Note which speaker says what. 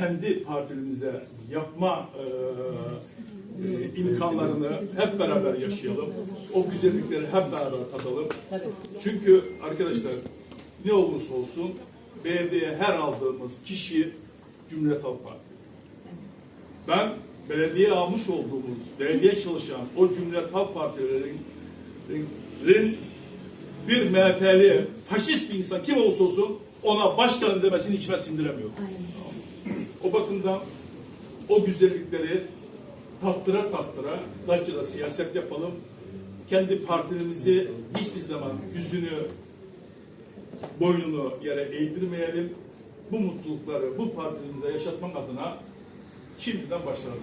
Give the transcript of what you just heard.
Speaker 1: kendi partimize yapma e, e, imkanlarını hep beraber yaşayalım. O güzellikleri hep beraber tadalım. Çünkü arkadaşlar ne olursa olsun belediyeye her aldığımız kişi Cumhuriyet Halk Partisi. Ben belediye almış olduğumuz, belediye çalışan o Cumhuriyet Halk Partilerin rin- bir MHP'li, faşist bir insan kim olursa olsun ona başkanım demesini içime sindiremiyorum. O bakımdan o güzellikleri tattıra tattıra Datça'da siyaset yapalım. Kendi partimizi hiçbir zaman yüzünü, boynunu yere eğdirmeyelim. Bu mutlulukları bu partimize yaşatmak adına şimdiden başlayalım.